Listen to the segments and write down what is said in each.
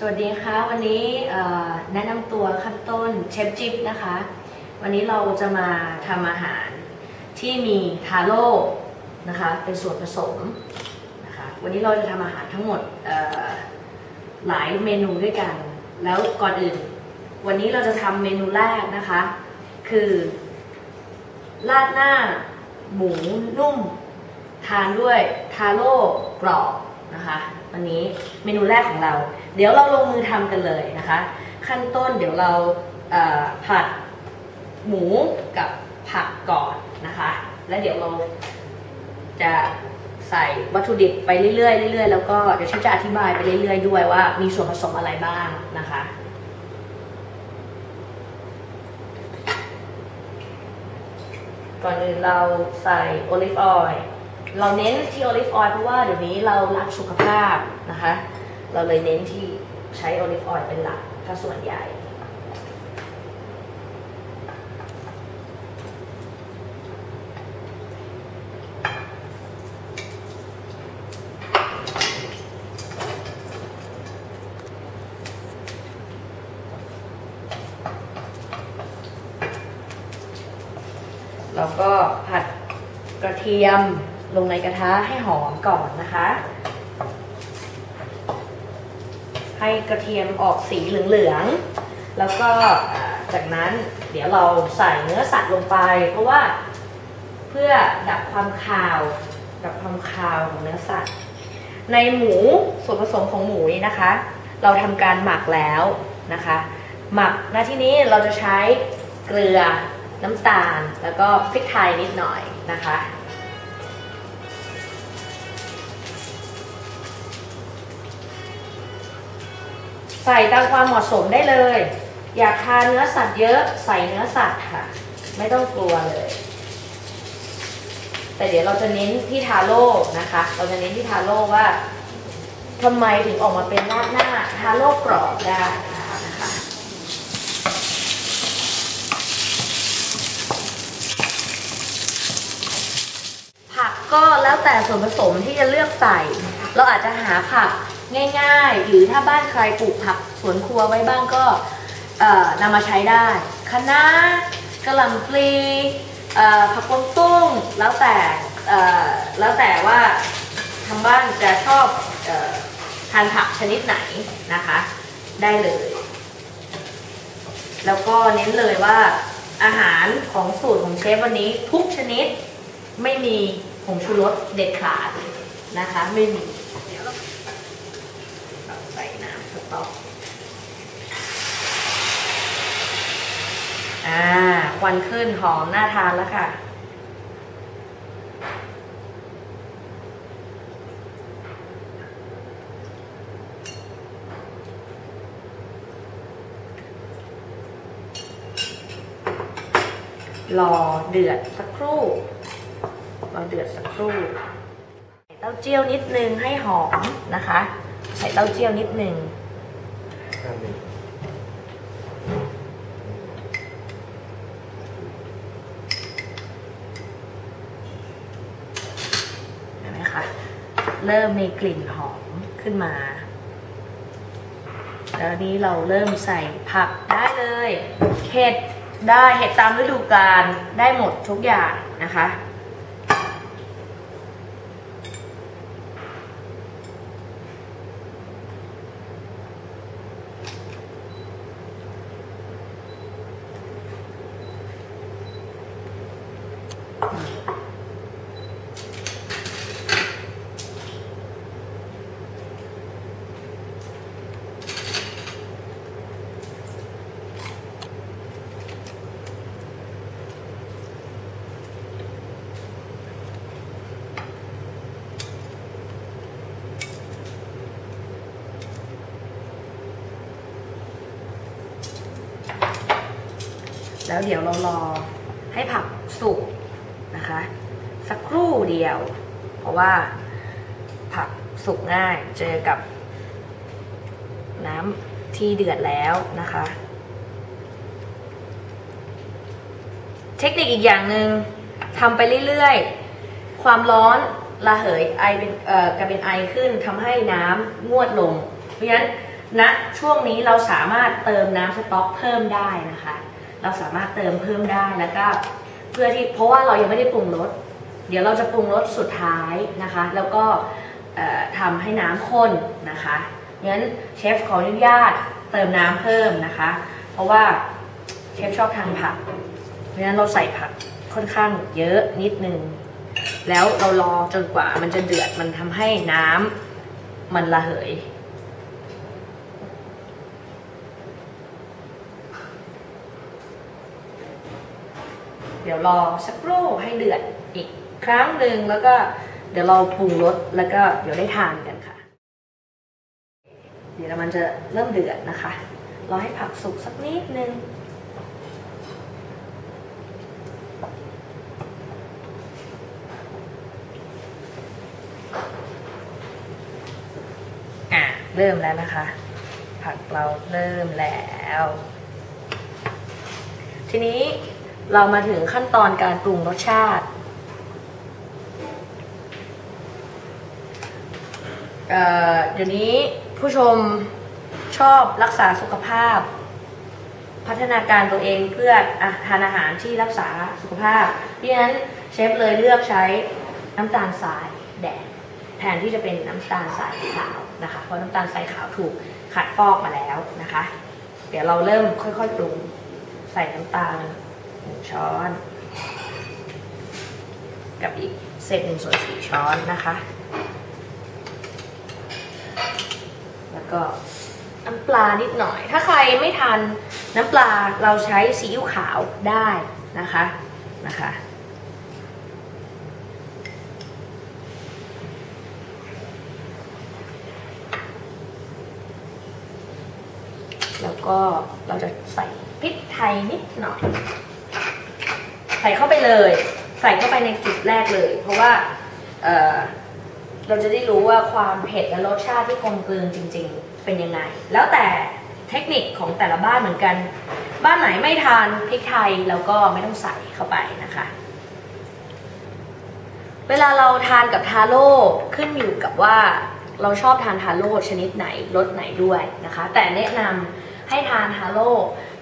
สวัสดีค่ะ วันนี้แนะนำตัวขั้นต้นเชฟจิ๊บนะคะ วันนี้เราจะมาทำอาหารที่มีทาโร่นะคะเป็นส่วนผสมนะคะวันนี้เราจะทำอาหารทั้งหมดหลายเมนูด้วยกัน แล้วก่อนอื่น วันนี้เราจะทำเมนูแรกนะคะ คือราดหน้าหมูนุ่ม ทานด้วยทาโร่กรอบนะคะ วันนี้เมนูแรกของเรา เดี๋ยวเราลงมือทำกันเลยนะคะ ขั้นต้นเดี๋ยวเราเผัดหมูกับผักก่อนนะคะ แล้วเดี๋ยวเราจะใส่วัตถุดิบไปเรื่อยๆเรื่อยๆแล้วก็เดี๋ยวฉันจะอธิบายไปเรื่อยๆด้วยว่ามีส่วนผสมอะไรบ้างนะคะก่อนอื่นเราใส่โอลิฟออยล์ เราเน้นที่โอลิฟออยล์เพราะว่าเดี๋ยวนี้เรารักสุขภาพนะคะ เราเลยเน้นที่ใช้โอลิฟออยล์เป็นหลักถ้าส่วนใหญ่แล้วก็ผัดกระเทียม ลงในกระทะให้หอมก่อนนะคะ ให้กระเทียมออกสีเหลืองๆ แล้วก็จากนั้นเดี๋ยวเราใส่เนื้อสัตว์ลงไป เพราะว่าเพื่อดับความคาว ดับความคาวของเนื้อสัตว์ ในหมูส่วนผสมของหมูนี่นะคะ เราทำการหมักแล้วนะคะ หมักหน้าที่นี้เราจะใช้เกลือน้ำตาลแล้วก็พริกไทยนิดหน่อยนะคะ ใส่ตามความเหมาะสมได้เลย อยากทานเนื้อสัตว์เยอะใส่เนื้อสัตว์ค่ะ ไม่ต้องกลัวเลย แต่เดี๋ยวเราจะเน้นที่ทาโร่นะคะ เราจะเน้นที่ทาโร่ว่าทำไมถึงออกมาเป็นราดหน้าทาโร่กรอบได้นะคะผักก็แล้วแต่ส่วนผสมที่จะเลือกใส่ เราอาจจะหาผัก ง่าย ๆ หรือถ้าบ้านใครปลูกผักสวนครัวไว้บ้างก็นำมาใช้ได้คะน้ากระหล่ำปลีผักกวางตุ้งแล้วแต่แล้วแต่ว่าทางบ้านจะชอบอทานผักชนิดไหนนะคะ ได้เลย แล้วก็เน้นเลยว่าอาหารของสูตรของเชฟวันนี้ทุกชนิดไม่มีผงชูรสเด็ดขาดนะคะ ไม่มีเดี๋ยวเราเราใส่น้ำสต๊อก อ่าควันขึ้นหอมน่าทานแล้วค่ะรอเดือดสักครู่ รอเดือดสักครู่ ใส่เต้าเจี้ยวนิดนึงให้หอมนะคะ ใส่เต้าเจี้ยวนิดนึง เห็นไหมคะ เริ่มมีกลิ่นหอมขึ้นมา แล้วนี้เราเริ่มใส่ผักได้เลย เห็ดได้เห็ดตามฤดูกาลได้หมดทุกอย่างนะคะ แล้วเดี๋ยวเรารอให้ผักสุกนะคะ สักครู่เดียว เพราะว่าผักสุกง่ายเจอกับน้ำที่เดือดแล้วนะคะ เทคนิคอีกอย่างหนึ่งทำไปเรื่อยๆ ความร้อนระเหยไอเป็นเอ่อกลายเป็นไอขึ้นทำให้น้ำงวดลง เพราะฉะนั้นณช่วงนี้เราสามารถเติมน้ำสต๊อกเพิ่มได้นะคะ เราสามารถเติมเพิ่มได้แล้วก็เพื่อที่เพราะว่าเรายังไม่ได้ปรุงรสเดี๋ยวเราจะปรุงรสสุดท้ายนะคะ แล้วก็ทำให้น้ำข้นนะคะงั้นเชฟขออนุญาตเติมน้ำเพิ่มนะคะ เพราะว่าเชฟชอบทานผักเพราะฉะนั้นเราใส่ผักค่อนข้างเยอะนิดนึงแล้วเรารอจนกว่ามันจะเดือดมันทำให้น้ำมันระเหย เดี๋ยวรอสักครู่ให้เดือดอีกครั้งหนึ่งแล้วก็เดี๋ยวเราปรุงรสแล้วก็เดี๋ยวได้ทานกันค่ะ เดี๋ยวมันจะเริ่มเดือดนะคะรอให้ผักสุกสักนิดนึงอะเริ่มแล้วนะคะ ผักเราเริ่มแล้ว ทีนี้ เรามาถึงขั้นตอนการปรุงรสชาติเเดี๋ยวนี้ผู้ชมชอบรักษาสุขภาพ พัฒนาการตัวเองเพื่ออทานอาหารที่รักษาสุขภาพ เพราะฉะนั้นเชฟเลยเลือกใช้น้ำตาลทรายแดงแทนที่จะเป็นน้ำตาลทรายขาวนะคะ เพราะน้ำตาลทรายขาวถูกขัดฟอกมาแล้วนะคะ เดี๋ยวเราเริ่มค่อยๆปรุงใส่น้ำตาล ช้อน กับอีกเศษหนึ่งส่วนสี่ช้อนนะคะ แล้วก็น้ำปลานิดหน่อย ถ้าใครไม่ทานน้ำปลาเราใช้ซีอิ๊วขาวได้นะคะนะคะแล้วก็เราจะใส่พริกไทยนิดหน่อย ส่เข้าไปเลย ใส่เข้าไปในจุดแรกเลย เพราะว่าเเราจะได้รู้ว่าความเผ็ดและรสชาติที่กลมกลืนจริง ๆ เป็นยังไง แล้วแต่เทคนิคของแต่ละบ้านเหมือนกัน บ้านไหนไม่ทานพริกไทยเราก็ไม่ต้องใส่เข้าไปนะคะ เวลาเราทานกับทาโร่ขึ้นอยู่กับว่าเราชอบทานทาโร่ชนิดไหนรสไหนด้วยนะคะ แต่แนะนำให้ทานทาโร่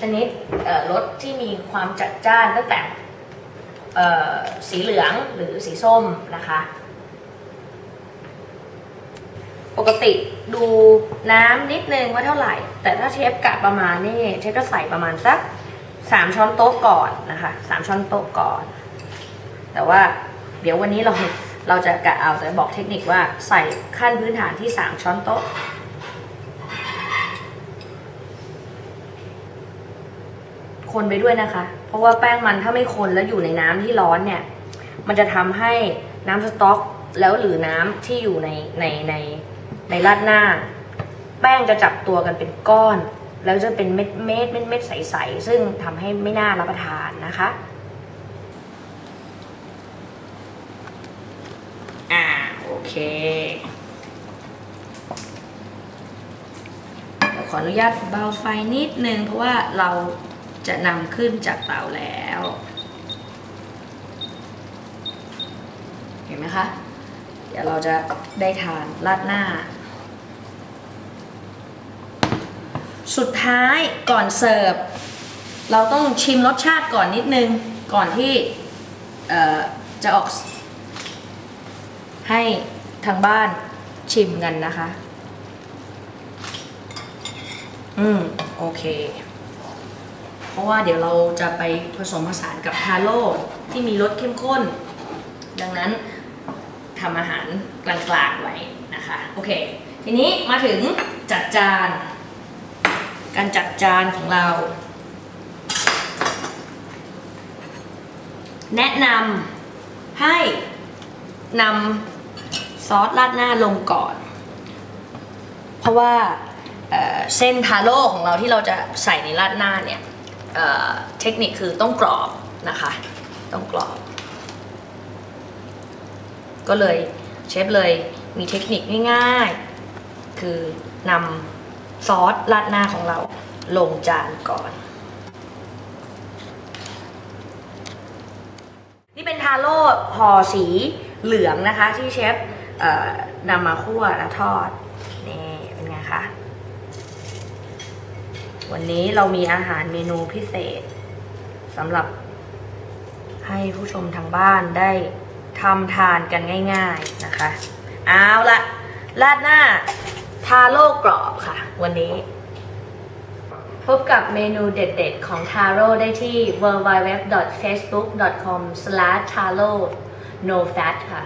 ชนิดรสที่มีความจัดจ้านตั้งแต่ สีเหลืองหรือสีส้มนะคะ ปกติดูน้ำนิดนึงว่าเท่าไหร่ แต่ถ้าเชฟกะประมาณนี่เชฟก็ใส่ประมาณสักสามช้อนโต๊ะก่อนนะคะสามช้อนโต๊ะก่อน แต่ว่าเดี๋ยววันนี้เราเราจะกะเอาแต่บอกเทคนิคว่าใส่ขั้นพื้นฐานที่3ช้อนโต๊ะคนไปด้วยนะคะ เพราะว่าแป้งมันถ้าไม่คนแล้วอยู่ในน้ำที่ร้อนเนี่ย มันจะทำให้น้ำสต๊อกแล้วหรือน้ำที่อยู่ในในในในราดหน้า แป้งจะจับตัวกันเป็นก้อน แล้วจะเป็นเม็ดเม็ดเม็ดเม็ดใสๆซึ่งทำให้ไม่น่ารับประทานนะคะอ่าโอเคขออนุญาตเบาไฟนิดนึงเพราะว่าเรา จะนำขึ้นจากเตาแล้ว เห็นไหมคะ เดี๋ยวเราจะได้ทานราดหน้า สุดท้ายก่อนเสิร์ฟ เราต้องชิมรสชาติก่อนนิดนึง ก่อนที่จะออกให้ทางบ้านชิมกันนะคะ อืม โอเค ราะว่าเดี๋ยวเราจะไปผสมผสานกับทาโร่ที่มีรสเข้มข้น ดังนั้นทำอาหารกลางๆไว้นะคะ โอเค ทีนี้มาถึงจัดจาน การจัดจานของเรา แนะนำให้นำซอสราดหน้าลงก่อน เพราะว่าเเส้นทาโร่ของเราที่เราจะใส่ในราดหน้าเนี่ย เทคนิคคือต้องกรอบนะคะ ต้องกรอบ ก็เลยเชฟเลยมีเทคนิคง่ายๆ คือนำซอสราดหน้าของเราลงจานก่อน นี่เป็นทาโร่ห่อสีเหลืองนะคะที่เชฟนำมาคั่วและทอด นี่เป็นไงคะ วันนี้เรามีอาหารเมนูพิเศษสำหรับให้ผู้ชมทางบ้านได้ทำทานกันง่าย ๆนะคะ เอาละราดหน้าทาโร่กรอบค่ะ วันนี้ พบกับเมนูเด็ดๆของทาโร่ได้ที่ www.facebook.com/taro no fat ค่ะ